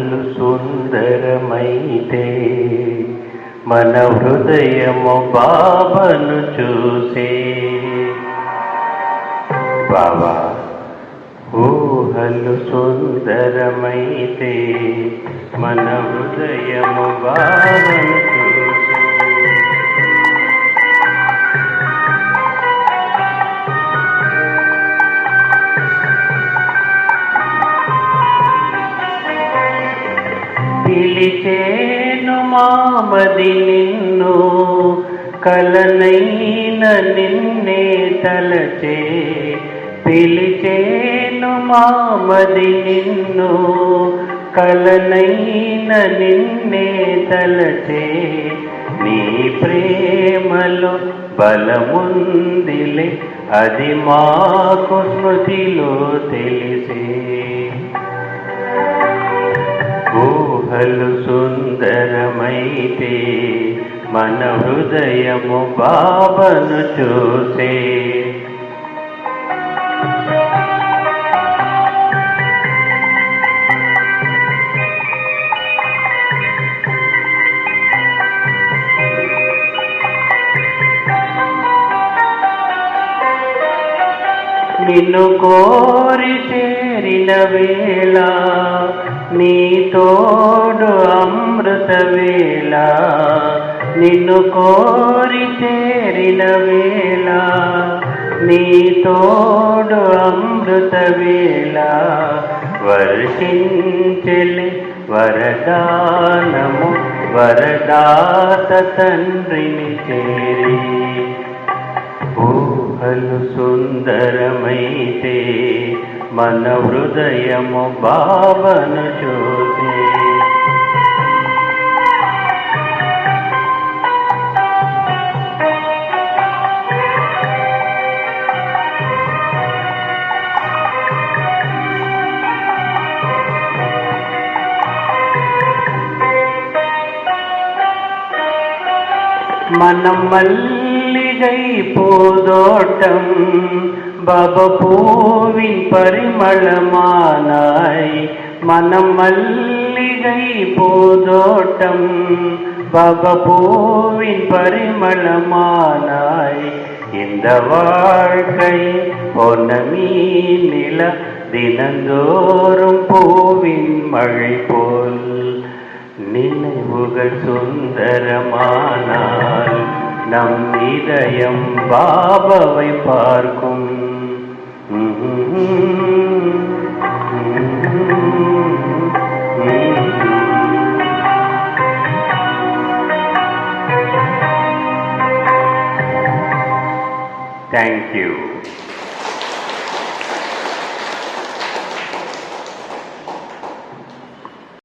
ఊహలు సుందరమైతే మన హృదయము బాబను చూసే. బాబా ఊహలు సుందరమైతే మన హృదయము బాబను మామది నిన్ను కలనైన నిన్నే తలచే పిలిచేను మామది నిన్ను కలనైన నిన్నే తలచే నీ ప్రేమలో బలముందిలే అది మాకు స్మృతిలో తెలిసే. ఊహలు సుందరమైతే మన హృదయము బాబను చూసే. నిన్ను కోరి చేరిన వేళ నీతో వేళ నిన్ను కోరి చేరిన వేళ నీ తోడు అమృత వేళ వర్షించెలి వరదానము వరదాత తండ్రిని చేరి. ఊహలు సుందరమైతే మన హృదయము బాబను చూసే மனம் மல்லிகை போதோட்டம் பபபூவின் பரிமளமானாய். மனம் மல்லிகை போதோட்டம் பபபூவின் பரிமளமானாய். இந்த வாழ்க்கை பொன்னமீ நில தினந்தோறும் பூவின் மழை போல் நினைவுகள் சுந்தரமானால் நம் இதயம் பாபாவை பார்க்கும் Thank.